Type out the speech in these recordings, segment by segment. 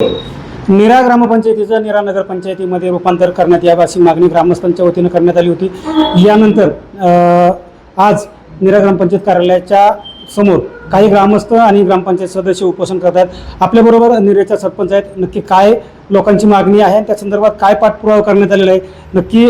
निरा ग्रामपंचायतीचं निरा नगरपंचायतीमध्ये रूपांतर करण्यात यावं अशी मागणी ग्रामस्थांच्या वतीनं करण्यात आली होती. यानंतर आज निरा ग्रामपंचायत कार्यालयाच्या समोर काही ग्रामस्थ आणि ग्रामपंचायत सदस्य उपोषण करतात. आपल्याबरोबर निरेचा सरपंच आहेत. नक्की काय लोकांची मागणी आहे आणि त्या संदर्भात काय पाठपुरावा करण्यात आलेला आहे? नक्की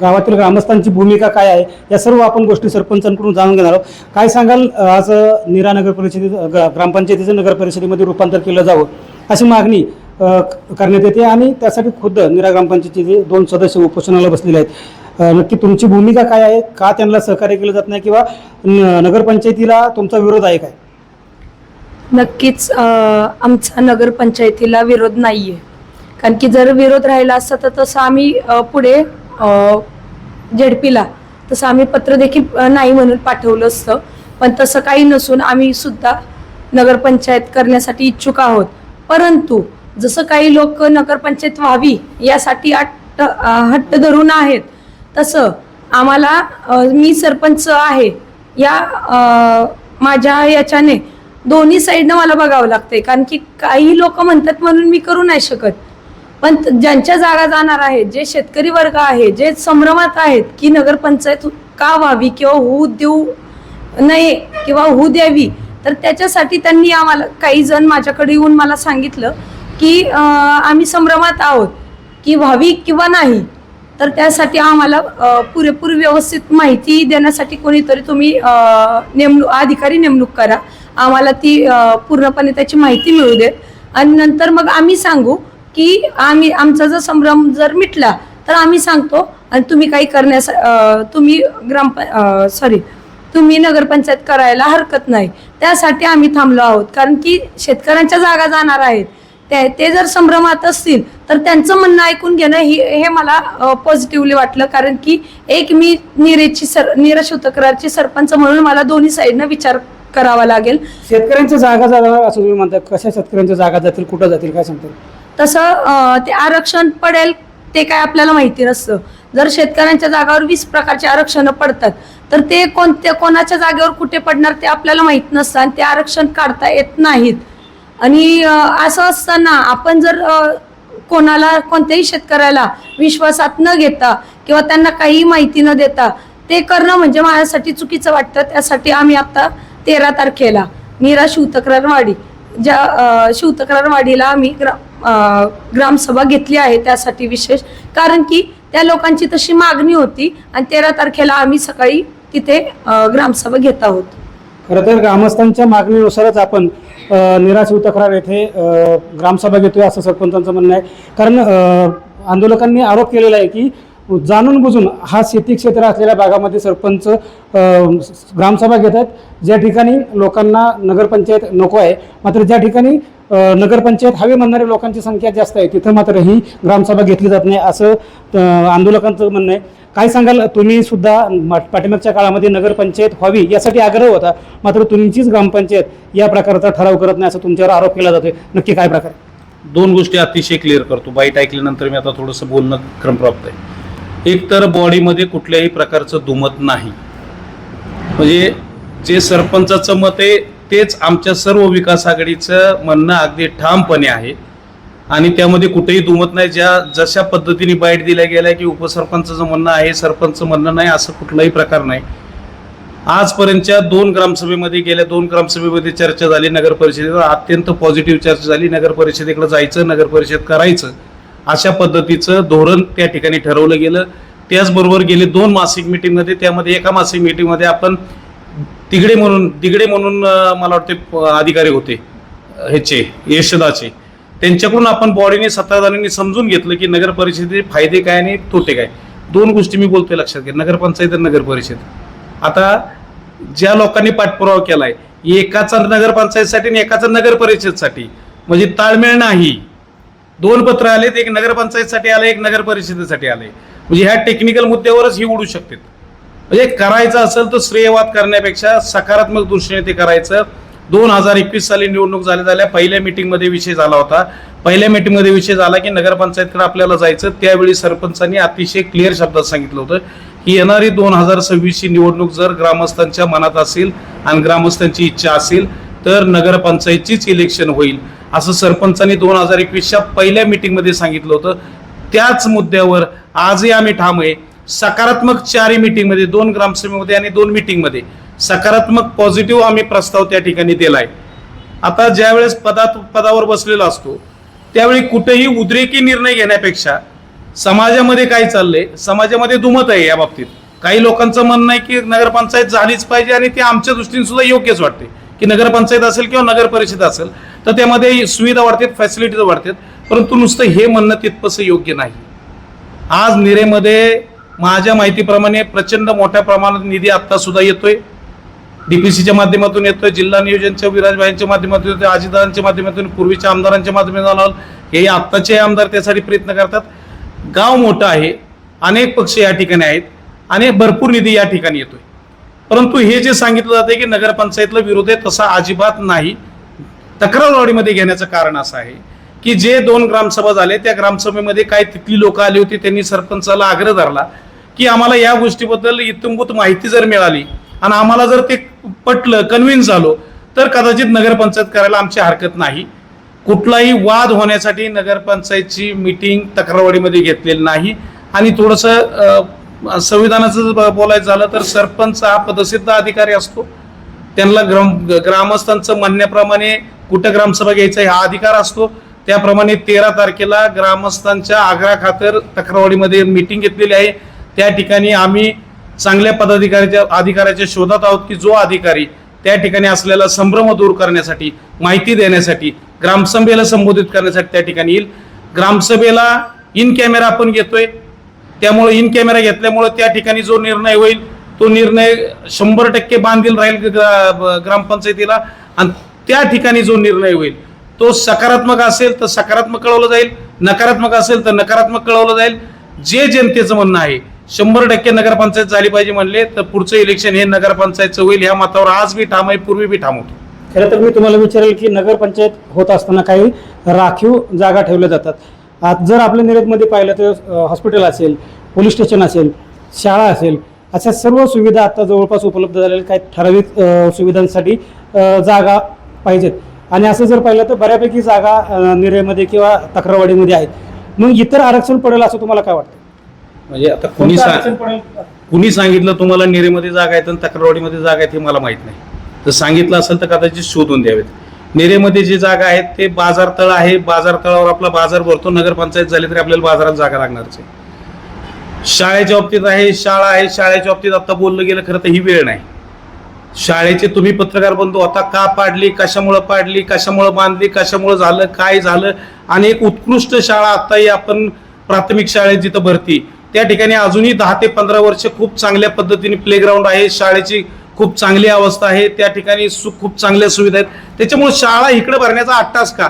गावातील ग्रामस्थांची भूमिका काय आहे? या सर्व आपण गोष्टी सरपंचांकडून जाणून घेणार आहोत. काय सांगाल आज निरा नगर परिषदेत ग्रामपंचायतीचं नगर परिषदेमध्ये रूपांतर केलं जावं अशी मागणी करण्यात येते आणि त्यासाठी खुद्द निरा ग्रामपंचायतीचे दोन सदस्य उपोषणाला बसलेले आहेत. नक्की तुमची भूमिका काय आहे? का त्यांना सहकार्य केलं जात नाही किंवा न- नगरपंचायतीला तुमचा विरोध आहे काय? नक्कीच आमचा नगरपंचायतीला विरोध नाहीये. कारण की जर विरोध राहिला असता तर तसं आम्ही पुढे झेडपीला तसं आम्ही पत्र देखील नाही म्हणून पाठवलं असतं. पण तसं काही नसून आम्ही सुद्धा नगरपंचायत करण्यासाठी इच्छुक आहोत. परंतु जसं काही लोक नगरपंचायत व्हावी यासाठी हट्ट हट्ट धरून आहेत तसं आम्हाला मी सरपंच आहे या माझ्या याच्याने दोन्ही साईडनं मला बघावं लागतंय. कारण की काही लोक म्हणतात म्हणून मी करू नाही शकत. पण त- ज्यांच्या जागा जाणार आहेत जे शेतकरी वर्ग आहे जे संभ्रमात आहेत की नगरपंचायत का व्हावी किंवा होऊ देऊ नये किंवा होऊ द्यावी तर त्याच्यासाठी त्यांनी आम्हाला काही जण माझ्याकडे येऊन मला सांगितलं की आम्ही संभ्रमात आहोत की व्हावी किंवा नाही तर त्यासाठी आम्हाला पुरेपूर व्यवस्थित माहिती देण्यासाठी कोणीतरी तुम्ही नेमणूक अधिकारी नेमणूक करा. आम्हाला ती पूर्णपणे त्याची माहिती मिळू देत आणि नंतर मग आम्ही सांगू की आम्ही आमचा जर संभ्रम जर मिटला तर आम्ही सांगतो आणि तुम्ही काही करण्यास तुम्ही ग्राम सॉरी तुम्ही नगरपंचायत करायला हरकत नाही. त्यासाठी आम्ही थांबलो आहोत. कारण की शेतकऱ्यांच्या जागा जाणार आहेत. ते ते जर संभ्रमात असतील तर त्यांचं म्हणणं ऐकून घेणं हे हे मला पॉझिटिव्हली वाटलं. कारण की एक मी निरेची सर नीरज होतकरारची सरपंच म्हणून मला दोन्ही साईडनं विचार करावा लागेल. शेतकऱ्यांच्या जागा जागा असं तुम्ही म्हणता. कशा शेतकऱ्यांच्या जागा जातील कुठं जातील काय सांगता तसं ते आरक्षण पडेल ते काय आपल्याला माहिती नसतं. जर शेतकऱ्यांच्या जागावर वीस प्रकारचे आरक्षणं पडतात तर ते कोणत्या कोणाच्या जागेवर कुठे पडणार ते आपल्याला माहीत नसतं आणि ते आरक्षण काढता येत नाहीत. आणि असं असताना आपण जर कोणाला कोणत्याही शेतकऱ्याला विश्वासात न घेता किंवा त्यांना काही माहिती न देता ते करणं म्हणजे माझ्यासाठी चुकीचं वाटतं. त्यासाठी आम्ही आता तेरा तारखेला मीरा शिवतक्रारवाडी ज्या शिवतक्रारवाडीला आम्ही ग्रा ग्रामसभा घेतली आहे त्यासाठी विशेष. कारण की त्या लोकांची तशी मागणी होती आणि तेरा तारखेला आम्ही सकाळी तिथे ग्रामसभा घेत आहोत. खरं तर ग्रामस्थांच्या मागणीनुसारच आपण अ, तक्रार येथे ग्रामसभा घेतोय असं सरपंचांचं म्हणणं आहे. कारण आंदोलकांनी आरोप केलेला आहे की जाणून बुजून हा शेती क्षेत्र असलेल्या भागामध्ये सरपंच ग्रामसभा घेत आहेत. ज्या ठिकाणी लोकांना नगरपंचायत नको आहे मात्र ज्या ठिकाणी नगरपंचायत हवी म्हणणाऱ्या लोकांची संख्या जास्त आहे. तिथं मात्र ही ग्रामसभा घेतली जात नाही असं आंदोलकांचं म्हणणं आहे. काय सांगाल? तुम्ही सुद्धा मा- पाठीमागच्या काळामध्ये नगरपंचायत व्हावी यासाठी आग्रह होता. मात्र तुमचीच ग्रामपंचायत या प्रकारचा ठराव करत नाही असं तुमच्यावर आरोप केला जातोय. नक्की काय प्रकार दोन गोष्टी अतिशय क्लिअर करतो. बाईट ऐकल्यानंतर मी आता थोडंसं बोलणं क्रमप्राप्त आहे. एक तर बॉडीमध्ये कुठल्याही प्रकारचं दुमत नाही. म्हणजे जे सरपंचाचं मत आहे तेच आमच्या सर्व विकास आघाडीचं म्हणणं अगदी ठामपणे आहे. आणि त्यामध्ये कुठेही दुमत नाही ज्या जशा पद्धतीने बाईट दिल्या गेल्या की उपसरपंचचं म्हणणं आहे सरपंच म्हणणं नाही असं कुठलाही प्रकार नाही. आजपर्यंतच्या दोन ग्रामसभेमध्ये गेल्या दोन ग्रामसभेमध्ये चर्चा झाली नगर परिषदेवर. अत्यंत पॉझिटिव्ह चर्चा झाली. नगर परिषदेकडे जायचं नगर परिषद करायचं अशा पद्धतीचं धोरण त्या ठिकाणी ठरवलं गेलं. त्याचबरोबर गेले दोन मासिक मिटिंगमध्ये त्यामध्ये एका मासिक मिटिंगमध्ये आपण तिघडे म्हणून तिघडे म्हणून मला वाटते प- अधिकारी होते ह्याचे यशदाचे. त्यांच्याकडून आपण बॉडीने सत्ताधाऱ्यांनी समजून घेतलं की नगर परिषदेचे फायदे काय आणि तोटे काय. दोन गोष्टी मी बोलतोय लक्षात घ्या. नगरपंचायत आणि नगर परिषद. आता ज्या लोकांनी पाठपुरावा केलाय एकाचा नगरपंचायतसाठी आणि एकाचा नगर परिषदसाठी म्हणजे ताळमेळ नाही. दोन पत्र आलेत एक नगरपंचायतसाठी आलं एक नगर परिषदेसाठी आले म्हणजे ह्या टेक्निकल मुद्द्यावरच ही उडू शकतात. म्हणजे करायचं असेल तर श्रेयवाद करण्यापेक्षा सकारात्मक दृष्टीने ते करायचं. दोन हजार एकवीस साली निवडणूक झाली झाल्या पहिल्या मीटिंगमध्ये विषय झाला होता. पहिल्या मीटिंगमध्ये विषय झाला की नगरपंचायतकडे आपल्याला जायचं. त्यावेळी सरपंचांनी अतिशय क्लिअर शब्दात सांगितलं होतं की येणारी दोन हजार सव्वीसची निवडणूक जर ग्रामस्थांच्या मनात असेल आणि ग्रामस्थांची इच्छा असेल तर नगरपंचायतचीच इलेक्शन होईल. असं सरपंचांनी दोन हजार एकवीसच्या पहिल्या मिटिंगमध्ये सांगितलं होतं. त्याच मुद्द्यावर आजही आम्ही ठाम आहे. सकारात्मक चारही मिटिंगमध्ये दोन ग्रामसभेमध्ये आणि दोन मिटिंगमध्ये सकारात्मक पॉझिटिव्ह आम्ही प्रस्ताव त्या ठिकाणी दिला आहे आता ज्यावेळेस पदात पदावर बसलेला असतो त्यावेळी कुठेही उद्रेकी निर्णय घेण्यापेक्षा समाजामध्ये काय चाललंय समाजामध्ये दुमत आहे या बाबतीत. काही लोकांचं म्हणणं आहे की नगरपंचायत झालीच पाहिजे आणि ते आमच्या दृष्टीने सुद्धा योग्यच वाटते. की नगरपंचायत असेल किंवा नगर परिषद असेल तर त्यामध्ये सुविधा वाढतात फॅसिलिटीज वाढतात परंतु नुसतं हे म्हणणं तितपसं योग्य नाही. आज निरेमध्ये माझ्या माहितीप्रमाणे प्रचंड मोठ्या प्रमाणात निधी आत्ता सुद्धा येतोय. डीपीसीच्या माध्यमातून येतोय जिल्हा नियोजनच्या विराजभाईंच्या माध्यमातून येतोय अजितदारांच्या माध्यमातून पूर्वीच्या आमदारांच्या माध्यमातून हे आत्ताचे आमदार त्यासाठी प्रयत्न करतात. गाव मोठं आहे अनेक पक्ष या ठिकाणी आहेत आणि भरपूर निधी या ठिकाणी येतोय. परंतु हे जे सांगितलं जाते की नगरपंचायतला विरोध आहे तसा अजिबात नाही. तक्रारवाडीमध्ये घेण्याचं कारण असं आहे की जे दोन ग्रामसभा झाले त्या ग्रामसभेमध्ये काय तिथली लोक आली होती त्यांनी सरपंचाला आग्रह धरला. की आम्हाला या गोष्टीबद्दल इत्यंभूत माहिती जर मिळाली आणि आम्हाला जर ते पटलं कन्व्हिन्स झालो तर कदाचित नगरपंचायत करायला आमची हरकत नाही. कुठलाही वाद होण्यासाठी नगरपंचायतची मीटिंग तक्रारवाडीमध्ये घेतलेली नाही. आणि थोडंसं संविधानाचं जर बोलायचं झालं तर सरपंच हा पदसिद्ध अधिकारी असतो. त्यांना ग्राम ग्रामस्थांचं म्हणण्याप्रमाणे कुठं ग्रामसभा घ्यायचा हा अधिकार असतो. त्याप्रमाणे तेरा तारखेला ग्रामस्थांच्या आग्रहाखातर तक्रारवाडीमध्ये मीटिंग घेतलेली आहे. त्या ठिकाणी आम्ही चांगल्या पदाधिकाऱ्याच्या अधिकाऱ्याच्या शोधात आहोत की जो अधिकारी त्या ठिकाणी असलेला संभ्रम दूर करण्यासाठी माहिती देण्यासाठी ग्रामसभेला संबोधित करण्यासाठी त्या ठिकाणी येईल. ग्रामसभेला इन कॅमेरा आपण घेतोय. त्यामुळे इन कॅमेरा घेतल्यामुळे त्या ठिकाणी जो निर्णय होईल तो निर्णय शंभर टक्के बांधील राहील ग्रा- ब- ग्रामपंचायतीला आणि त्या ठिकाणी जो निर्णय होईल तो सकारात्मक असेल तर सकारात्मक कळवलं जाईल नकारात्मक असेल तर नकारात्मक कळवलं जाईल. जे जनतेचं म्हणणं आहे शंभर टक्के नगरपंचायत झाली पाहिजे म्हणले तर पुढचं इलेक्शन हे नगरपंचायतचं होईल ह्या मतावर आज बी ठाम आहे पूर्वी बी ठाम होतो. खरं तर मी तुम्हाला विचारेल की नगरपंचायत होत असताना काही राखीव जागा ठेवल्या जातात. आज जर आपल्या निरेतमध्ये पाहिलं तर हॉस्पिटल असेल पोलीस स्टेशन असेल शाळा असेल अशा सर्व सुविधा आता जवळपास उपलब्ध झालेल्या काही ठराविक सुविधांसाठी जागा पाहिजेत. आणि असं जर पाहिलं तर बऱ्यापैकी जागा अ, निरेमध्ये किंवा तक्रारवाडीमध्ये आहेत. मग इतर आरक्षण पडेल असं तुम्हाला काय वाटतं? म्हणजे आता कुणी कोणतं सा- आरक्षण पडेल. कुणी सांगितलं तुम्हाला नेरेमध्ये जागा आहेत आणि तक्रारवाडीमध्ये जागा आहेत हे मला माहीत नाही. जर सांगितलं असेल तर कदाचित शोधून द्यावेत. नेरेमध्ये जी जागा आहेत ते बाजार तळ आहे. बाजार तळावर आपला बाजार भरतो. नगरपंचायत झाली तरी आपल्याला बाजारात जागा लागणारच आहे. शाळेच्या बाबतीत आहे शाळा आहे. शाळेच्या बाबतीत आता बोललं गेलं खरं तर ही वेळ नाही. शाळेचे तुम्ही पत्रकार बंधू आता का पाडली कशामुळं पाडली कशामुळं बांधली कशामुळं झालं काय झालं? आणि एक उत्कृष्ट शाळा आताही आपण प्राथमिक शाळेत जिथं भरती त्या ठिकाणी अजूनही दहा ते पंधरा वर्ष खूप चांगल्या पद्धतीने प्लेग्राऊंड आहे शाळेची खूप चांगली अवस्था आहे त्या ठिकाणी सु खूप चांगल्या सुविधा आहेत. त्याच्यामुळे शाळा इकडे भरण्याचा आट्टास का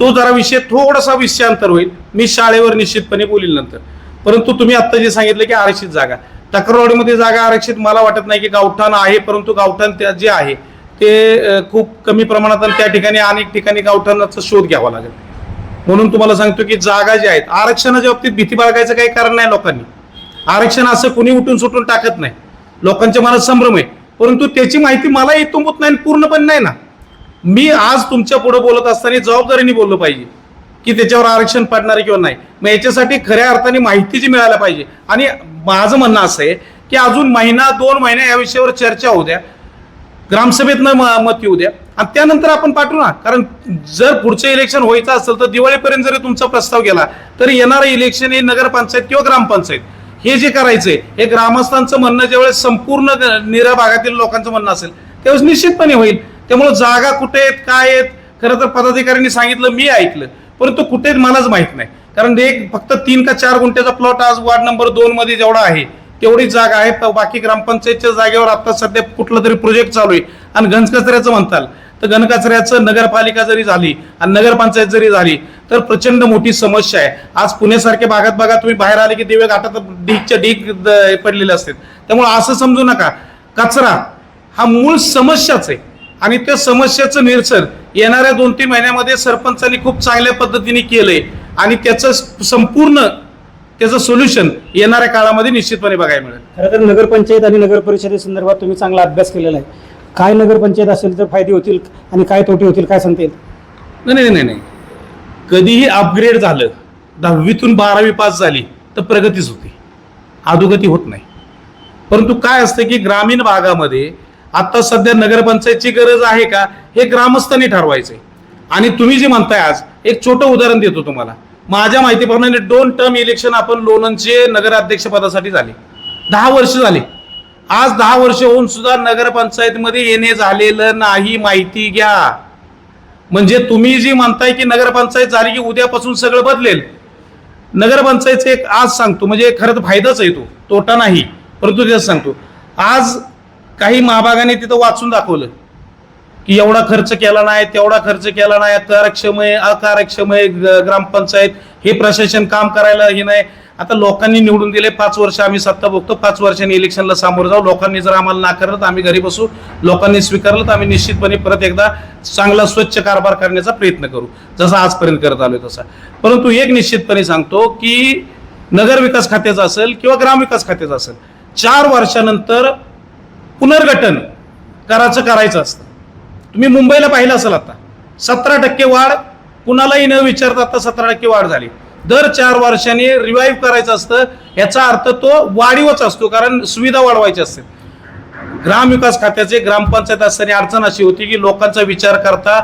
तो जरा विषय थोडासा विषयांतर होईल. मी शाळेवर निश्चितपणे बोलील नंतर. परंतु तुम्ही आत्ता जे सांगितलं की आरक्षित जागा. तक्रारवाडीमध्ये जागा आरक्षित मला वाटत नाही की गावठाण आहे परंतु गावठाण त्या जे आहे ते खूप कमी प्रमाणात आणि त्या ठिकाणी अनेक ठिकाणी गावठाणाचा शोध घ्यावा लागेल. म्हणून तुम्हाला सांगतो की जागा ज्या आहेत आरक्षणाच्या बाबतीत भीती बाळगायचं काही कारण नाही लोकांनी. आरक्षण असं कुणी उठून सुटून टाकत नाही. लोकांच्या मनात संभ्रम आहे. परंतु त्याची माहिती मला इतुंबत नाही पूर्णपणे नाही ना. मी आज तुमच्यापुढे बोलत असताना जबाबदारीने बोललो पाहिजे की त्याच्यावर आरक्षण पडणार किंवा नाही. मग याच्यासाठी खऱ्या अर्थाने माहिती जी मिळायला पाहिजे. आणि माझं म्हणणं असं आहे की अजून महिना दोन महिने या विषयावर चर्चा होऊ द्या. ग्रामसभेतनं म- मत येऊ द्या. आणि त्यानंतर आपण पाठवू ना. कारण जर पुढचं इलेक्शन व्हायचं असेल तर दिवाळीपर्यंत जरी तुमचा प्रस्ताव गेला तर येणारं इलेक्शन हे नगरपंचायत किंवा ग्रामपंचायत. हे जे करायचंय हे ग्रामस्थांचं म्हणणं ज्यावेळेस संपूर्ण ग- निरा भागातील लोकांचं म्हणणं असेल त्यावेळेस निश्चितपणे होईल. त्यामुळे जागा कुठे आहेत काय आहेत खरं तर पदाधिकाऱ्यांनी सांगितलं मी ऐकलं. परंतु कुठे मलाच माहीत नाही. कारण एक फक्त तीन का चार गुंठ्याचा प्लॉट आज वार्ड नंबर दोन मध्ये जेवढा आहे तेवढीच जागा आहे. बाकी ग्रामपंचायतच्या जागेवर आता सध्या कुठला तरी प्रोजेक्ट चालू आहे. आणि घनकचऱ्याचं म्हणताल. तर घनकचऱ्याचं नगरपालिका जरी झाली आणि नगरपंचायत जरी झाली तर प्रचंड मोठी समस्या आहे. आज पुण्यासारख्या भागात बघा तुम्ही बाहेर आले की दिवे घाटात ढीकच्या ढीक द- पडलेले असतात. त्यामुळे असं समजू नका. कचरा हा मूळ समस्याच आहे. आणि त्या समस्याचं निरसन येणाऱ्या दोन तीन महिन्यामध्ये सरपंचांनी खूप चांगल्या पद्धतीने केलंय. आणि त्याचं संपूर्ण त्याचं सोल्युशन येणाऱ्या काळामध्ये निश्चितपणे बघायला मिळेल. खरं तर नगरपंचायत आणि नगर परिषदेसंदर्भात तुम्ही चांगला अभ्यास केलेला आहे. काय नगरपंचायत असेल तर फायदे होतील आणि काय तोटे होतील काय सांगता येईल? नाही नाही नाही नाही. कधीही अपग्रेड झालं दहावीतून बारावी पास झाली तर प्रगतीच होते. अधोगती होत नाही. परंतु काय असतं की ग्रामीण भागामध्ये आता सध्या नगरपंचायतची गरज आहे का हे ग्रामस्थांनी ठरवायचंय. आणि तुम्ही जे म्हणताय आज एक छोटं उदाहरण देतो तुम्हाला. माझ्या माहितीप्रमाणे दोन टर्म इलेक्शन आपण लोणंदचे नगराध्यक्षपदासाठी झाले. दहा वर्ष झाले. आज दहा वर्ष होऊन सुद्धा नगरपंचायतीमध्ये येणे झालेलं नाही माहिती घ्या. म्हणजे तुम्ही जी म्हणताय की नगरपंचायत झाली की उद्यापासून सगळं बदलेल. नगरपंचायतचं एक आज सांगतो म्हणजे खरं तर फायदाच आहे तो तोटा नाही परंतु त्याच सांगतो. आज काही महाभागाने तिथं वाचून दाखवलं की एवढा खर्च केला नाही तेवढा खर्च केला नाही कार्यक्षम आहे अकार्यक्षम आहे ग- ग्रामपंचायत हे प्रशासन काम करायला हे नाही. आता लोकांनी निवडून दिले पाच वर्ष आम्ही सत्ता बघतो पाच वर्षांनी इलेक्शनला सामोरं जाऊ. लोकांनी जर आम्हाला नाकारलं तर आम्ही घरी बसू. लोकांनी स्वीकारलं तर आम्ही निश्चितपणे परत एकदा चांगला स्वच्छ कारभार करण्याचा प्रयत्न करू. जसा आजपर्यंत करत आलोय तसा. परंतु एक निश्चितपणे सांगतो की नगर विकास खात्याचं असेल किंवा ग्रामविकास खात्याचं असेल चार वर्षानंतर पुनर्गठन करायचं करायचं असतं. तुम्ही मुंबईला पाहिलं असेल आता सतरा टक्के वाढ कुणालाही न विचारता आता सतरा टक्के वाढ झाली. दर चार वर्षांनी रिवाईव्ह करायचं असतं. याचा अर्थ तो वाढीवच असतो कारण सुविधा वाढवायची असते. ग्रामविकास खात्याचे ग्रामपंचायत असताना अडचण अशी होती की लोकांचा विचार करता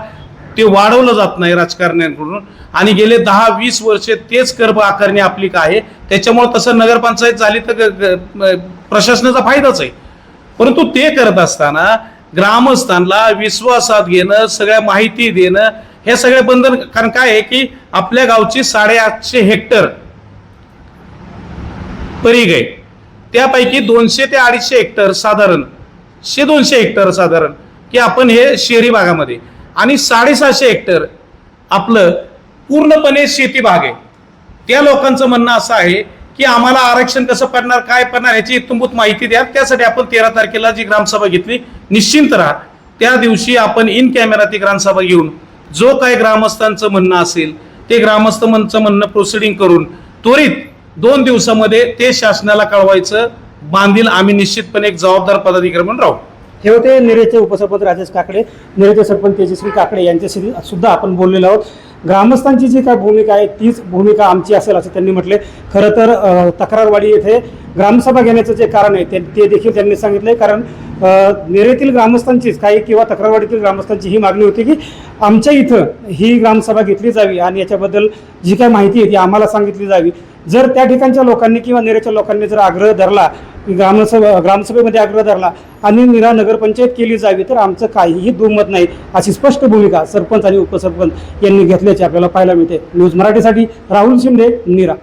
ते वाढवलं जात नाही राजकारण्यांकडून. आणि गेले दहा वीस वर्षे तेच कर्ब आकारणी आपली काय आहे. त्याच्यामुळे तसं नगरपंचायत झाली तर प्रशासनाचा फायदाच आहे. परंतु ते करत असताना ग्रामस्थांना विश्वासात घेणं सगळ्या माहिती देणं हे सगळे बंधन कारण काय आहे की आपल्या गावची साडेआठशे हेक्टर परीग आहे. त्यापैकी दोनशे ते अडीचशे हेक्टर साधारण शे दोनशे हेक्टर साधारण की आपण हे शहरी भागामध्ये. आणि साडेसहाशे हेक्टर आपलं पूर्णपणे शेती भाग आहे. त्या लोकांचं म्हणणं असं आहे की आम्हाला आरक्षण कसं पडणार काय पडणार याची इतंभूत माहिती द्या. त्यासाठी आपण तेरा तारखेला जी ग्रामसभा घेतली निश्चिंत राहा. त्या दिवशी आपण इन कॅमेरा ती ग्रामसभा घेऊन जो काय ग्रामस्थांचं म्हणणं असेल ते ग्रामस्थांचं म्हणणं प्रोसिडिंग करून त्वरित दोन दिवसामध्ये ते शासनाला कळवायचं बांधील आम्ही निश्चितपणे एक जबाबदार पदाधिकारी म्हणून राहू. हे होते निरेचे उपसरपंच राजेश काकडे निरेचे सरपंच तेजस्वी काकडे यांच्याशी सुद्धा आपण बोललेलो आहोत. ग्रामस्थांची जी काय भूमिका आहे तीच भूमिका आमची असेल असं त्यांनी म्हटले. खरं तर तक्रारवाडी येथे ग्रामसभा घेण्याचं जे कारण आहे ते ते देखील त्यांनी सांगितलं कारण नेरेतील ग्रामस्थांचीच काही किंवा तक्रारवाडीतील ग्रामस्थांची ही मागणी होती की आमच्या इथं ही ग्रामसभा घेतली जावी आणि याच्याबद्दल जी काय माहिती आहे ती आम्हाला सांगितली जावी. जर त्या ठिकाणच्या लोकांनी किंवा नेरेच्या लोकांनी जर आग्रह धरला ग्रामसभा ग्रामसभेमध्ये आग्रह धरला आणि निरा नगरपंचायत केली जावी तर आमचं काहीही दुमत नाही अशी स्पष्ट भूमिका सरपंच आणि उपसरपंच यांनी घेतल्याची आपल्याला पाहायला मिळते. न्यूज मराठीसाठी राहुल शिंदे निरा.